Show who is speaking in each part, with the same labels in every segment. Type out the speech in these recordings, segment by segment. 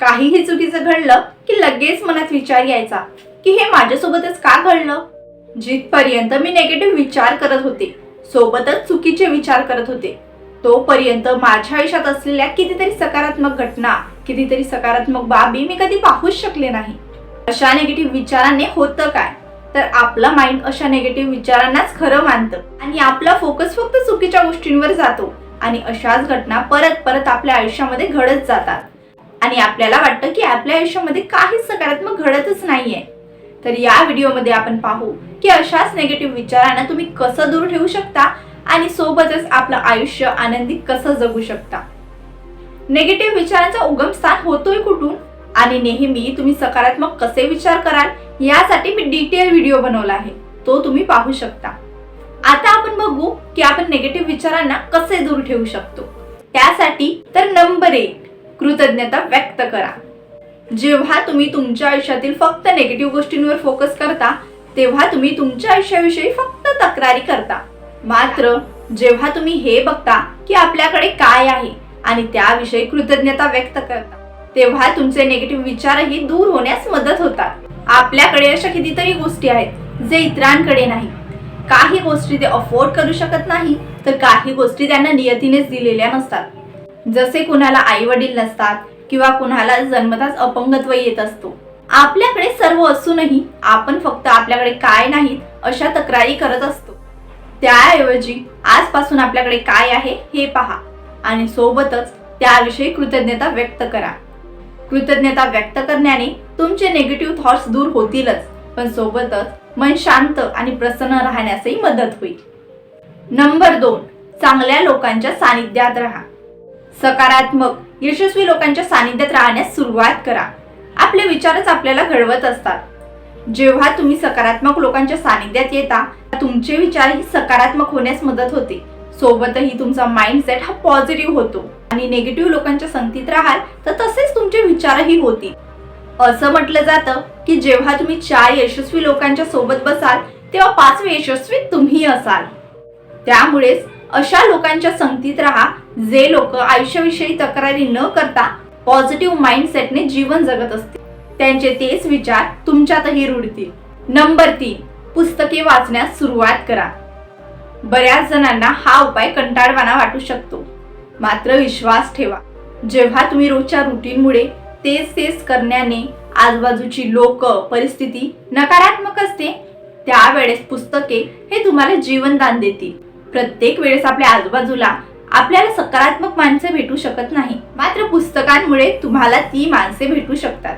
Speaker 1: काहीही चुकीचं घडलं की लगेच मनात विचार यायचा की हे माझ्यासोबतच का घडलं? जिथपर्यंत मी नेगेटिव्ह विचार करत होते सोबतच चुकीचे विचार करत होते तोपर्यंत माझ्या आयुष्यात असलेल्या कितीतरी सकारात्मक घटना कितीतरी सकारात्मक बाबी मी कधी पाहूच शकले नाही. अशा निगेटिव्ह विचारांनी होतं काय? तर आपलं माइंड अशा निगेटिव्ह विचारांनाच खरं मानतं. आणि आपला फोकस फक्त चुकीच्या गोष्टींवर जातो. आणि अशाच घटना परत परत आपल्या आयुष्यामध्ये घडत जातात. आणि आपल्याला वाटतं की आपल्या आयुष्यामध्ये काहीच सकारात्मक घडतच नाहीये. तर या व्हिडिओमध्ये आपण पाहू की अशाच नेगेटिव्ह विचारांना तुम्ही कसं दूर ठेवू शकता आणि सोबतच आपलं आयुष्य आनंदी कसं जगू शकता. नेगेटिव्ह विचारांचा उगमस्थान होतोय कुठून? आणि नेहमी तुम्ही सकारात्मक कसे विचार कराल? यासाठी मी डिटेल व्हिडिओ बनवला आहे. तो तुम्ही पाहू शकता. आता आपण बघू की आपण नेगेटिव्ह विचारांना कसे दूर ठेवू शकतो. त्यासाठी तर नंबर एक कृतज्ञता व्यक्त करा. जेव्हा तुम्ही तुमच्या आयुष्यातील फक्त नेगेटिव्ह गोष्टींवर फोकस करता तेव्हा तुम्ही तुमच्या आयुष्याविषयी फक्त तक्रारी करता. मात्र जेव्हा तुम्ही हे बघता की आपल्याकडे काय आहे आणि त्याविषयी कृतज्ञता व्यक्त करता तेव्हा तुमचे नेगेटिव्ह विचारही दूर होण्यास मदत होतात. आपल्याकडे अशा कितीतरी गोष्टी आहेत जे इतरांकडे नाही. काही गोष्टी ते अफोर्ड करू शकत नाही तर काही गोष्टी त्यांना नियतीनेच दिलेल्या नसतात. जसे कुणाला आई वडील नसतात किंवा कुणाला जन्मताच अपंगत्व येत असतो. आपल्याकडे सर्व असूनही आपण फक्त आपल्याकडे काय नाहीत अशा तक्रारी करत असतो. त्याऐवजी आजपासून आपल्याकडे काय आहे हे पहा आणि सोबतच त्याविषयी कृतज्ञता व्यक्त करा. कृतज्ञता व्यक्त करण्याने तुमचे निगेटिव्ह थॉट्स दूर होतीलच पण सोबतच मन शांत आणि प्रसन्न राहण्यासही मदत होईल. नंबर दोन चांगल्या लोकांच्या सानिध्यात राहा. सकारात्मक यशस्वी लोकांच्या सानिध्यात राहण्यास सुरुवात करा. आपले विचारच आपल्याला घडवत असतात. जेव्हा तुम्ही सकारात्मक लोकांच्या सानिध्यात येता तुमचे विचारही सकारात्मक होण्यास मदत होते. सोबतही तुमचा माइंडसेट हा पॉझिटिव्ह होतो. आणि निगेटिव्ह लोकांच्या संगतीत राहाल तर तसेच तुमचे विचारही होतील. असं म्हटलं जातं की जेव्हा तुम्ही चार यशस्वी लोकांच्या सोबत बसाल तेव्हा पाचवे यशस्वी तुम्ही असाल. त्यामुळेच अशा लोकांच्या संगतीत राहा जे लोक आयुष्याविषयी तक्रारी न करता पॉझिटिव्ह माइंडसेटने जीवन जगत असते त्यांचे तेच विचार तुमच्यातही रुळतील नंबर तीन पुस्तके वाचण्यास सुरुवात करा. बऱ्याच जणांना हा उपाय कंटाळवाना वाटू शकतो. मात्र विश्वास ठेवा. जेव्हा तुम्ही रोजच्या रुटीनमुळे तेच तेच करण्याने आजूबाजूची लोक परिस्थिती नकारात्मक असते त्यावेळेस पुस्तके हे तुम्हाला जीवनदान देतील. प्रत्येक वेळेस आपल्या आजूबाजूला आपल्याला सकारात्मक माणसे भेटू शकत नाही. मात्र पुस्तकांमुळे तुम्हाला ती माणसे भेटू शकतात.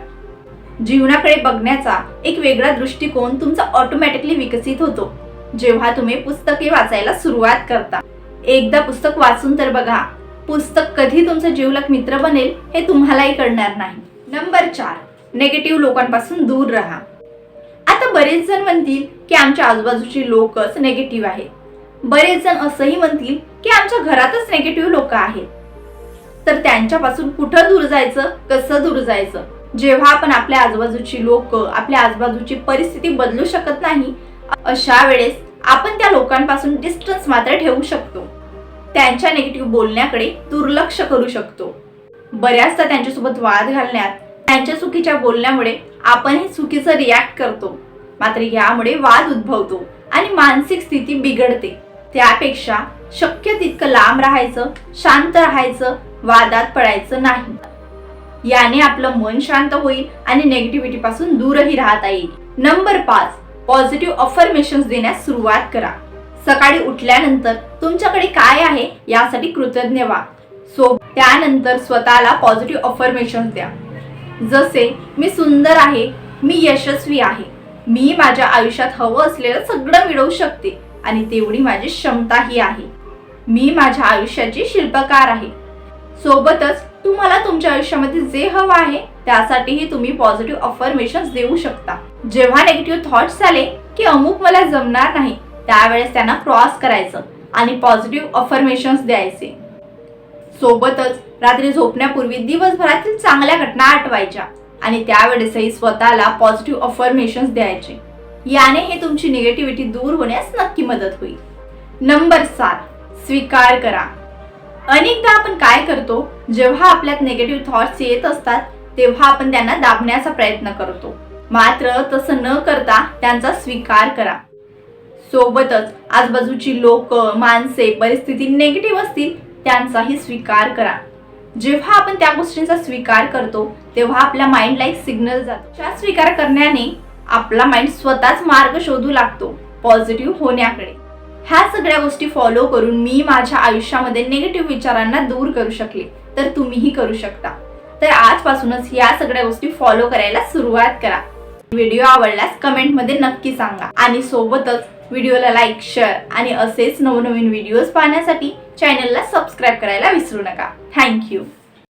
Speaker 1: जीवनाकडे बघण्याचा एक वेगळा दृष्टिकोन तुमचा ऑटोमॅटिकली विकसित होतो. जेव्हा तुम्ही पुस्तके वाचायला सुरुवात करता. एकदा पुस्तक वाचून तर बघा पुस्तक कधी तुमचा जीवलक मित्र बनेल हे तुम्हालाही कळणार नाही. नंबर चार नेगेटिव्ह लोकांपासून दूर राहा. आता बरेच जण म्हणतील की आमच्या आजूबाजूचे लोकच नेगेटिव्ह आहेत. बरेच जण असंही म्हणतील की आमच्या घरातच नेगेटिव्ह लोक आहेत. तर त्यांच्यापासून कुठं दूर जायचं? कसं दूर जायचं? जेव्हा आपण आपल्या आजूबाजूची लोक आपल्या आजूबाजूची परिस्थिती बदलू शकत नाही अशा वेळेस आपण त्या लोकांपासून डिस्टन्स मात्र ठेवू शकतो. त्यांच्या निगेटिव्ह बोलण्याकडे दुर्लक्ष करू शकतो. बऱ्याचदा त्यांच्यासोबत वाद घालण्यात त्यांच्या चुकीच्या बोलण्यामुळे आपणही चुकीचं रिॲक्ट करतो. मात्र यामुळे वाद उद्भवतो आणि मानसिक स्थिती बिघडते. त्यापेक्षा शक्य तितकं लांब राहायचं शांत राहायचं वादात पडायचं नाही. याने आपलं मन शांत होईल आणि नेगेटिव्हिटी पासून दूरही राहता येईल. नंबर पाच पॉझिटिव्ह अफर्मेशन देण्यास सुरुवात करा. सकाळी उठल्यानंतर तुमच्याकडे काय आहे यासाठी कृतज्ञ व्हा. सो त्यानंतर स्वतःला पॉझिटिव्ह अफर्मेशन द्या. जसे मी सुंदर आहे मी यशस्वी आहे. मी माझ्या आयुष्यात हवं असलेलं सगळं मिळवू शकते. आणि तेवढी माझी क्षमताही आहे. मी माझ्या आयुष्याची शिल्पकार आहे. सोबतच तुम्हाला तुमच्या आयुष्यामध्ये जे हवं आहे त्यासाठीही तुम्ही पॉझिटिव्ह अफर्मेशन्स देऊ शकता. जेव्हा नेगेटिव्ह थॉट्स आले की अमुक मला जमणार नाही त्यावेळेस त्यांना क्रॉस करायचं आणि पॉझिटिव्ह अफर्मेशन्स द्यायचे. सोबतच रात्री झोपण्यापूर्वी दिवसभरातील चांगल्या घटना आठवायच्या आणि त्यावेळेसही स्वतःला पॉझिटिव्ह अफर्मेशन्स द्यायचे. याने हे तुमची निगेटिव्हिटी दूर होण्यास नक्की मदत होईल. नंबर सात स्वीकार करा. अनेकदा आपण काय करतो जेव्हा आपल्यात निगेटिव्ह थॉट्स येत असतात तेव्हा आपण त्यांना दाबण्याचा प्रयत्न करतो. मात्र तसं न करता त्यांचा स्वीकार करा. सोबतच आजूबाजूची लोक माणसे परिस्थिती निगेटिव्ह असतील त्यांचाही स्वीकार करा. जेव्हा आपण त्या गोष्टींचा स्वीकार करतो तेव्हा आपल्या माइंडला एक सिग्नल जातो. स्वीकार करण्याने आपला माइंड स्वतःच मार्ग शोधू लागतो पॉझिटिव्ह होण्याकडे. ह्या सगळ्या गोष्टी फॉलो करून मी माझ्या आयुष्यामध्ये निगेटिव्ह विचारांना दूर करू शकले तर तुम्हीही करू शकता. तर आजपासूनच या सगळ्या गोष्टी फॉलो करायला सुरुवात करा. व्हिडिओ आवडल्यास कमेंटमध्ये नक्की सांगा. आणि सोबतच व्हिडिओला लाईक शेअर आणि असेच नवनवीन व्हिडिओज पाहण्यासाठी चॅनलला सबस्क्राईब करायला विसरू नका. थँक्यू